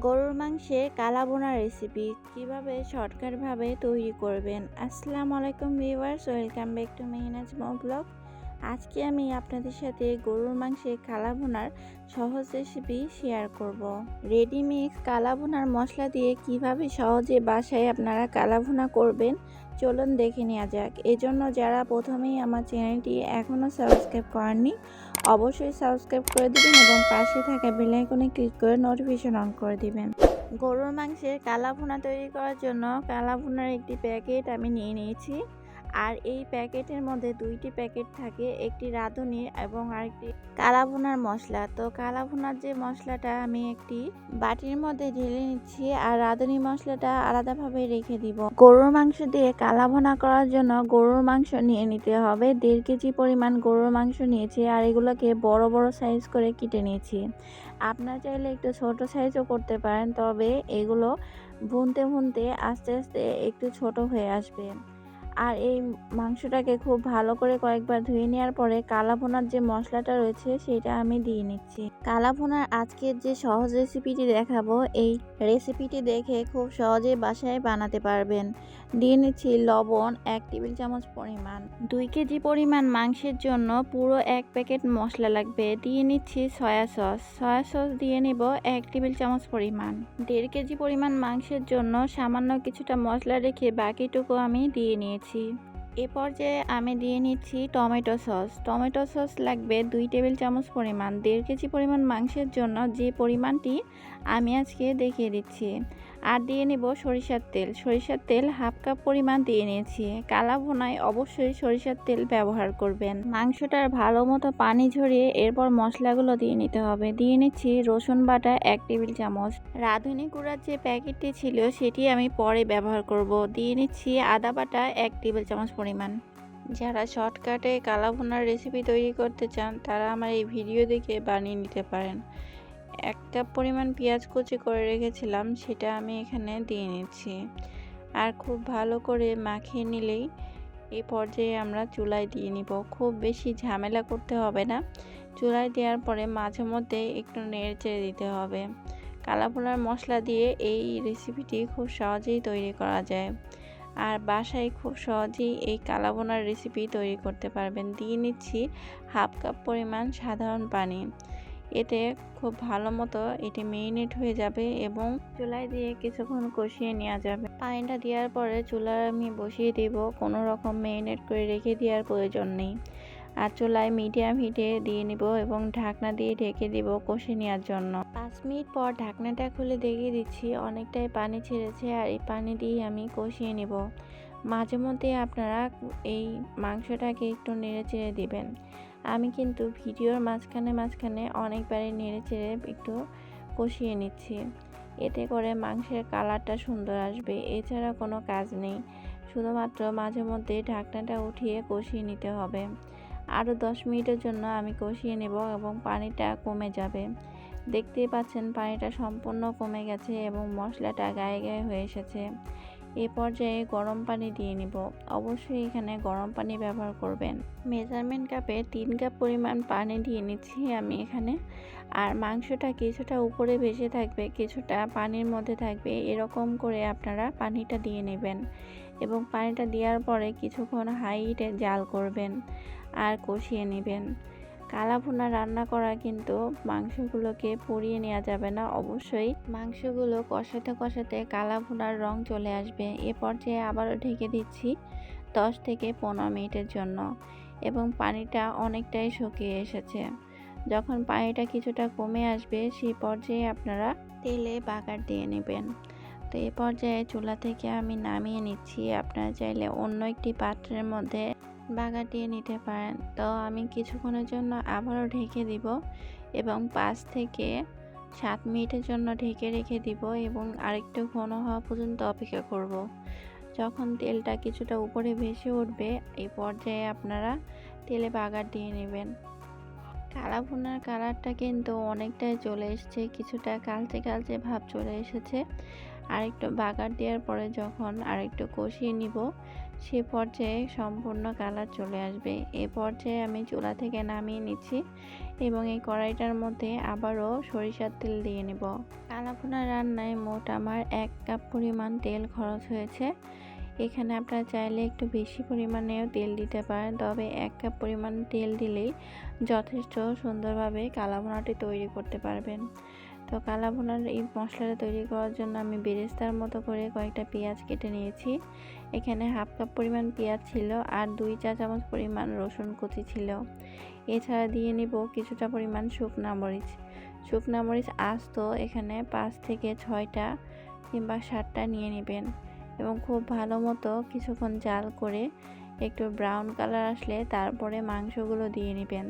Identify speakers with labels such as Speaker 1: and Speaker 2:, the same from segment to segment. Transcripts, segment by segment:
Speaker 1: গরুর মাংসের কালা বোনা রেসিপি কীভাবে শর্টকাটভাবে তৈরি করবেন? আসসালামু আলাইকুম viewers welcome back to Mehnaz blog আজকে আমি আপনাদের সাথে গরুর মাংসের কালা ভুনার সহজ রেসিপি শেয়ার করব। রেডি মিক্স কালা ভুনার মশলা দিয়ে কীভাবে সহজে বাসায় আপনারা কালা ভুনা করবেন, চলুন দেখে নেওয়া যাক। এজন্য যারা প্রথমেই আমার চ্যানেলটি এখনও সাবস্ক্রাইব করেননি, অবশ্যই সাবস্ক্রাইব করে দিবেন এবং পাশে থাকা বেল আইকনে ক্লিক করে নোটিফিকেশন অন করে দিবেন। গরুর মাংসের কালা ভুনা তৈরি করার জন্য কালা ভুনার একটি প্যাকেট আমি নিয়ে নিয়েছি। আর এই প্যাকেটের মধ্যে দুইটি প্যাকেট থাকে, একটি রাঁধুনির এবং আরেকটি কালা ভুনার মশলা। তো কালা ভুনার যে মশলাটা আমি একটি বাটির মধ্যে ঢেলে নিচ্ছি আর রাঁধুনি মশলাটা আলাদাভাবে রেখে দিব। গরুর মাংস দিয়ে কালা ভুনা করার জন্য গরুর মাংস নিয়ে নিতে হবে। দেড় কেজি পরিমাণ গরুর মাংস নিয়েছি আর এগুলোকে বড় বড় সাইজ করে কেটে নিয়েছি। আপনার চাইলে একটু ছোট সাইজও করতে পারেন, তবে এগুলো ভুনতে ভুনতে আস্তে আস্তে একটু ছোট হয়ে আসবে। আর এই মাংসটাকে খুব ভালো করে কয়েকবার ধুয়ে নেওয়ার পরে কালা ভুনার যে মশলাটা রয়েছে সেটা আমি দিয়ে নিচ্ছি। কালা ভুনার আজকের যে সহজ রেসিপিটি দেখাবো, এই রেসিপিটি দেখে খুব সহজে বাসায় বানাতে পারবেন। দিয়ে নিচ্ছি লবণ, এক টেবিল চামচ পরিমাণ। দুই কেজি পরিমাণ মাংসের জন্য পুরো এক প্যাকেট মশলা লাগবে। দিয়ে নিচ্ছি সয়া সস। সয়া সস দিয়ে নেব এক টেবিল চামচ পরিমাণ। দেড় কেজি পরিমাণ মাংসের জন্য সামান্য কিছুটা মশলা রেখে বাকিটুকু আমি দিয়ে নিয়েছি। এ পর্যায়ে আমি দিয়ে নিচ্ছি টমেটো সস। টমেটো সস লাগবে দুই টেবিল চামচ পরিমাণ, দেড় কেজি পরিমাণ মাংসের জন্য যে পরিমাণটি আমি আজকে দেখিয়ে দিচ্ছি। আর দিয়ে নেব সরিষার তেল। সরিষার তেল হাফ কাপ পরিমাণ দিয়ে নিয়েছি। কালা ভুনায় অবশ্যই সরিষার তেল ব্যবহার করবেন। মাংসটার ভালো মতো পানি ঝরিয়ে এরপর মশলাগুলো দিয়ে নিতে হবে। দিয়ে নিচ্ছি রসুন বাটা এক টেবিল চামচ। রাঁধুনি গুঁড়ার যে প্যাকেটটি ছিল সেটি আমি পরে ব্যবহার করব। দিয়ে নিচ্ছি আদা বাটা এক টেবিল চামচ পরিমাণ। যারা শর্টকাটে কালা ভুনার রেসিপি তৈরি করতে চান, তারা আমার এই ভিডিও দেখে বানিয়ে নিতে পারেন। এক কাপ পরিমাণ পেঁয়াজ কুচি করে রেখেছিলাম, সেটা আমি এখানে দিয়ে নিচ্ছি। আর খুব ভালো করে মাখিয়ে নিলেই এই পর্যায়ে আমরা চুলায় দিয়ে নিব। খুব বেশি ঝামেলা করতে হবে না। চুলায় দেওয়ার পরে মাঝে মধ্যে একটু নেড়ে চেড়ে দিতে হবে। কালাভুনার মশলা দিয়ে এই রেসিপিটি খুব সহজেই তৈরি করা যায়। আর বাসায় খুব সহজেই এই কালাবোনার রেসিপি তৈরি করতে পারবেন। দিয়ে নিচ্ছি হাফ কাপ পরিমাণ সাধারণ পানি। এতে খুব ভালো মতো এটি মেরিনেট হয়ে যাবে এবং চুলায় দিয়ে কিছুক্ষণ কষিয়ে নেওয়া যাবে। পানিটা দেওয়ার পরে চুলা আমি বসিয়ে দেব, কোনো রকম মেরিনেট করে রেখে দেওয়ার প্রয়োজন নেই। আর চুলায় মিডিয়াম হিটে দিয়ে নিব এবং ঢাকনা দিয়ে ঢেকে দিব কষে নেওয়ার জন্য। পাঁচ মিনিট পর ঢাকনাটা খুলে দেখিয়ে দিচ্ছি, অনেকটাই পানি ছেড়েছে আর এই পানি দিয়ে আমি কষিয়ে নেব। মাঝে মধ্যে আপনারা এই মাংসটাকে একটু নেড়ে চেড়ে দিবেন। আমি কিন্তু ভিডিওর মাঝখানে মাঝখানে অনেকবারই নেড়ে চেড়ে একটু কষিয়ে নিচ্ছি। এতে করে মাংসের কালারটা সুন্দর আসবে, এছাড়া কোনো কাজ নেই। শুধুমাত্র মাঝে মধ্যে ঢাকনাটা উঠিয়ে কষিয়ে নিতে হবে। আরও দশ মিনিটের জন্য আমি কষিয়ে নেব এবং পানিটা কমে যাবে। দেখতেই পাচ্ছেন পানিটা সম্পূর্ণ কমে গেছে এবং মশলাটা গায়ে গায়ে হয়ে এসেছে। এ পর্যায়ে গরম পানি দিয়ে নিব। অবশ্যই এখানে গরম পানি ব্যবহার করবেন। মেজারমেন্ট কাপে তিন কাপ পরিমাণ পানি দিয়ে নিচ্ছি আমি এখানে। আর মাংসটা কিছুটা উপরে ভেসে থাকবে, কিছুটা পানির মধ্যে থাকবে, এরকম করে আপনারা পানিটা দিয়ে নেবেন। এবং পানিটা দেওয়ার পরে কিছুক্ষণ হাই হিটে জাল করবেন আর কষিয়ে নেবেন। কালা ভুনা রান্না করা কিন্তু মাংসগুলোকে পুড়িয়ে নেওয়া যাবে না, অবশ্যই। মাংসগুলো কষাতে কষাতে কালা ভুনার রং চলে আসবে। এ পর্যায়ে আবারও ঢেকে দিচ্ছি দশ থেকে পনেরো মিনিটের জন্য এবং পানিটা অনেকটাই শুকিয়ে এসেছে। যখন পানিটা কিছুটা কমে আসবে সেই পর্যায়ে আপনারা তেলে বাগার দিয়ে নেবেন। তো এ পর্যায়ে চুলা থেকে আমি নামিয়ে নিচ্ছি। আপনারা চাইলে অন্য একটি পাত্রের মধ্যে বাগা দিয়ে নিতে পারেন। তো আমি কিছুক্ষণের জন্য আবারও ঢেকে দিব এবং পাঁচ থেকে সাত মিনিটের জন্য ঢেকে রেখে দিব এবং আরেকটু ঘন হওয়া পর্যন্ত অপেক্ষা করব। যখন তেলটা কিছুটা উপরে ভেসে উঠবে, এই পর্যায়ে আপনারা তেলে বাগার দিয়ে নেবেন। কালা ভুনার কালারটা কিন্তু অনেকটাই চলে এসছে, কিছুটা কালচে কালচে ভাব চলে এসেছে। আরেকটু বাগার দেওয়ার পরে যখন আরেকটু কষিয়ে নিব সে পর্যায়ে সম্পূর্ণ কালার চলে আসবে। এ পর্যায়ে আমি চুলা থেকে নামিয়ে নিচ্ছি এবং এই কড়াইটার মধ্যে আবারও সরিষার তেল দিয়ে নেব। কালাভুনা রান্নায় মোট আমার এক কাপ পরিমাণ তেল খরচ হয়েছে। এখানে আপনারা চাইলে একটু বেশি পরিমাণেও তেল দিতে পারেন, তবে এক কাপ পরিমাণ তেল দিলেই যথেষ্ট সুন্দরভাবে কালাভুনাটি তৈরি করতে পারবেন। তো কালাভুনার এই মশলাটা তৈরি করার জন্য আমি বেরেস্তার মতো করে কয়েকটা পেঁয়াজ কেটে নিয়েছি। এখানে হাফ কাপ পরিমাণ পেঁয়াজ ছিল আর দুই চা চামচ পরিমাণ রসুন কুচি ছিল। এছাড়া দিয়ে নিব কিছুটা পরিমাণ শুকনা মরিচ। শুকনা মরিচ আস্ত এখানে পাঁচ থেকে ছয়টা কিংবা সাতটা নিয়ে নেবেন এবং খুব ভালো মতো কিছুক্ষণ জাল করে একটু ব্রাউন কালার আসলে তারপরে মাংসগুলো দিয়ে নেবেন।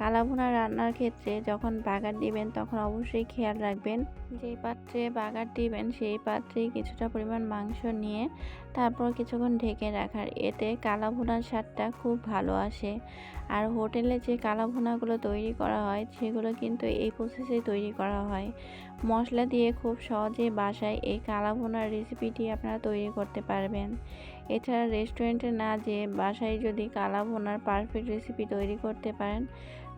Speaker 1: কালাভুনা রান্নার ক্ষেত্রে যখন বাগার দিবেন, তখন অবশ্যই খেয়াল রাখবেন যেই পাত্রে বাগার দিবেন, সেই পাত্রে কিছুটা পরিমাণ মাংস নিয়ে তারপর কিছুক্ষণ ঢেকে রাখার। এতে কালাভুনার স্বাদটা খুব ভালো আসে। আর হোটেলে যে কালাভুনাগুলো তৈরি করা হয়, সেগুলো কিন্তু এই প্রসেসে তৈরি করা হয়। মশলা দিয়ে খুব সহজে বাসায় এই কালাভুনার রেসিপিটি আপনারা তৈরি করতে পারবেন। এছাড়া রেস্টুরেন্টে না যেয়ে বাসায় যদি কালাভুনার পারফেক্ট রেসিপি তৈরি করতে পারেন,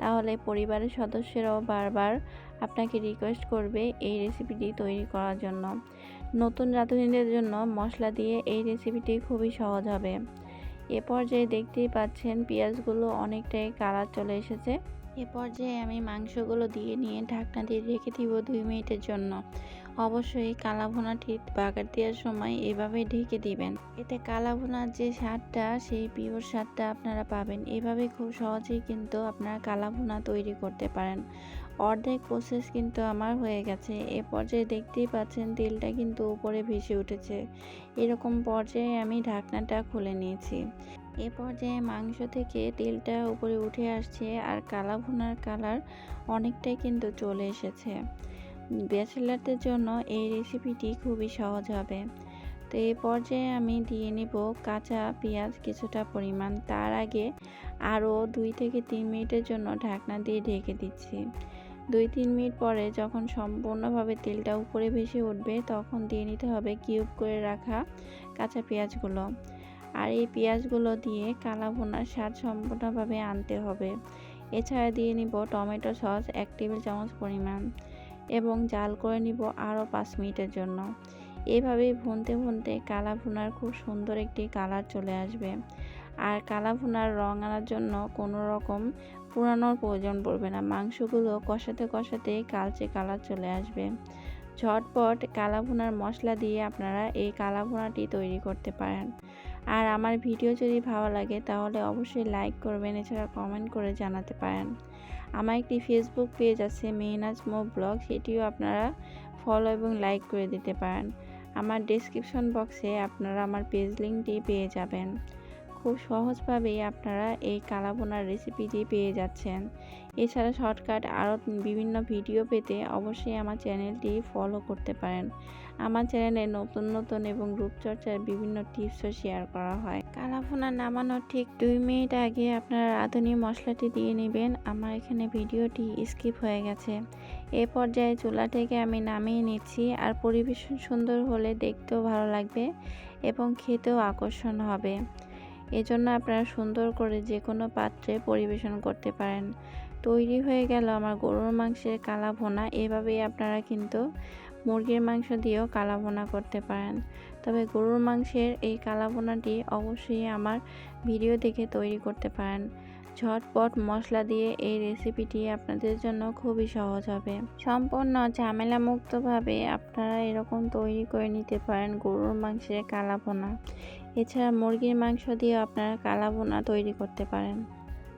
Speaker 1: তাহলে পরিবারের সদস্যরাও বারবার আপনাকে রিকোয়েস্ট করবে এই রেসিপিটি তৈরি করার জন্য। নতুন রাঁধুনিদের জন্য মশলা দিয়ে এই রেসিপিটি খুবই সহজ হবে। এ পর্যায়ে দেখতেই পাচ্ছেন পেঁয়াজগুলো অনেকটাই কালার চলে এসেছে। এ পর্যায়ে আমি মাংসগুলো দিয়ে নিয়ে ঢাকনা দিয়ে রেখে দিব দুই মিনিটের জন্য। অবশ্যই কালাভুনাটি বাগার দেওয়ার সময় এভাবে ঢেকে দিবেন। এতে কালাভুনার যে স্বাদটা, সেই পিওর স্বাদটা আপনারা পাবেন। এভাবে খুব সহজেই কিন্তু আপনারা কালাভুনা তৈরি করতে পারেন। অর্ধেক প্রসেস কিন্তু আমার হয়ে গেছে। এ পর্যায়ে দেখতেই পাচ্ছেন তেলটা কিন্তু উপরে ভেসে উঠেছে। এরকম পর্যায়ে আমি ঢাকনাটা খুলে নিয়েছি। এ পর্যায়ে মাংস থেকে তেলটা উপরে উঠে আসছে আর কালাভুনার কালার অনেকটাই কিন্তু চলে এসেছে। ব্যাচেলারদের জন্য এই রেসিপিটি খুবই সহজ হবে। তো এই পর্যায়ে আমি দিয়ে নেব কাঁচা পেঁয়াজ কিছুটা পরিমাণ। তার আগে আরও দুই থেকে তিন মিনিটের জন্য ঢাকনা দিয়ে ঢেকে দিচ্ছি। দুই তিন মিনিট পরে যখন সম্পূর্ণভাবে তেলটা উপরে ভেসে উঠবে, তখন দিয়ে নিতে হবে কিউব করে রাখা কাঁচা পেঁয়াজগুলো। আর এই পেঁয়াজগুলো দিয়ে কালা ভুনার স্বাদ সম্পূর্ণভাবে আনতে হবে। এছাড়া দিয়ে নিব টমেটো সস এক টেবিল চামচ পরিমাণ। এবং জাল করে নিব আরও পাঁচ মিনিটের জন্য। এভাবেই ভুনতে ভুনতে কালা ভুনার খুব সুন্দর একটি কালার চলে আসবে। আর কালা ভুনার রং আনার জন্য কোনো রকম পুরানোর প্রয়োজন পড়বে না। মাংসগুলো কষাতে কষাতে কালচে কালার চলে আসবে। ঝটপট কালা ভুনার মশলা দিয়ে আপনারা এই কালা ভুনাটি তৈরি করতে পারেন। আর আমার ভিডিও যদি ভালো লাগে তাহলে অবশ্যই লাইক করবেন, এছাড়া কমেন্ট করে জানাতে পারেন। আমার একটি ফেসবুক পেজ আছে, মেহনাজ মো ব্লগ, সেটিও আপনারা ফলো এবং লাইক করে দিতে পারেন। আমার ডিসক্রিপশন বক্সে আপনারা আমার পেজ লিঙ্কটি পেয়ে যাবেন। খুব সহজভাবেই আপনারা এই কালাবোনার রেসিপিটি পেয়ে যাচ্ছেন। এছাড়া শর্টকাট আরও বিভিন্ন ভিডিও পেতে অবশ্যই আমার চ্যানেলটি ফলো করতে পারেন। আমার চ্যানেলে নতুন নতুন এবং রূপচর্চার বিভিন্ন টিপসও শেয়ার করা হয়। কালাভুনা নামানোর ঠিক দুই মিনিট আগে আপনারা রাঁধুনি মশলাটি দিয়ে নেবেন। আমার এখানে ভিডিওটি স্কিপ হয়ে গেছে। এ পর্যায়ে চুলা থেকে আমি নামিয়ে নিচ্ছি আর পরিবেশন সুন্দর হলে দেখতেও ভালো লাগবে এবং খেতেও আকর্ষণ হবে। এজন্য আপনারা সুন্দর করে যে কোনো পাত্রে পরিবেশন করতে পারেন। তৈরি হয়ে গেল আমার গরুর মাংসের কালা ভোনা এভাবেই আপনারা কিন্তু মুরগির মাংস দিয়েও কালা ভোনা করতে পারেন। তবে গরুর মাংসের এই কালা ভোনাটি অবশ্যই আমার ভিডিও দেখে তৈরি করতে পারেন। ঝটপট মশলা দিয়ে এই রেসিপিটি আপনাদের জন্য খুবই সহজ হবে। সম্পূর্ণ ঝামেলা মুক্তভাবে আপনারা এরকম তৈরি করে নিতে পারেন গরুর মাংসের কালা ভোনা এছাড়া মুরগির মাংস দিয়েও আপনারা কালা ভুনা তৈরি করতে পারেন।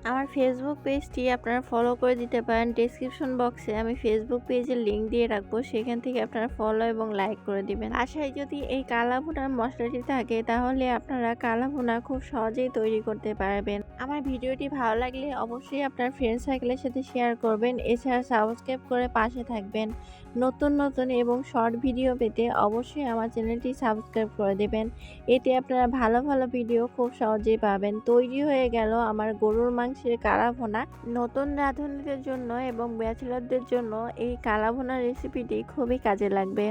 Speaker 1: আমার ফেসবুক পেজটি আপনারা ফলো করে দিতে পারেন। ডিসক্রিপশন বক্সে আমি ফেসবুক পেজের লিঙ্ক দিয়ে রাখব। সেখান থেকে আপনারা ফলো এবং লাইক করে দিবেন। আশায় যদি এই কালা ভুনার মশলাটি থাকে, তাহলে আপনারা কালা ভুনা খুব সহজেই তৈরি করতে পারবেন। আমার ভিডিওটি ভালো লাগলে অবশ্যই আপনার ফ্রেন্ড সার্কেলের সাথে শেয়ার করবেন। এছাড়া সাবস্ক্রাইব করে পাশে থাকবেন। নতুন নতুন এবং শর্ট ভিডিও পেতে অবশ্যই আমার চ্যানেলটি সাবস্ক্রাইব করে দেবেন। এতে আপনারা ভালো ভালো ভিডিও খুব সহজেই পাবেন। তৈরি হয়ে গেল আমার গরুর মাংস মাংসের কালাভোনা নতুন রাঁধুনিদের জন্য এবং ব্যাচেলরদের জন্য এই কালাভোনা রেসিপিটি খুবই কাজে লাগবে।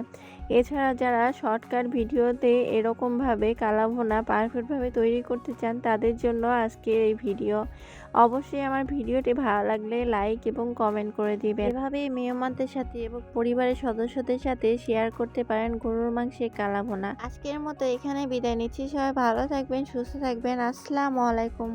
Speaker 1: এছাড়া যারা শর্টকাট ভিডিওতে এরকমভাবে কালাভোনা পারফেক্টভাবে তৈরি করতে চান, তাদের জন্য আজকের এই ভিডিও। অবশ্যই আমার ভিডিওটি ভালো লাগলে লাইক এবং কমেন্ট করে দিবেন। এভাবেই মেহমানদের সাথে এবং পরিবারের সদস্যদের সাথে শেয়ার করতে পারেন গরুর মাংসের কালাভোনা। আজকের মতো এখানে বিদায় নিচ্ছি। সবাই ভালো থাকবেন, সুস্থ থাকবেন। আসসালামু আলাইকুম।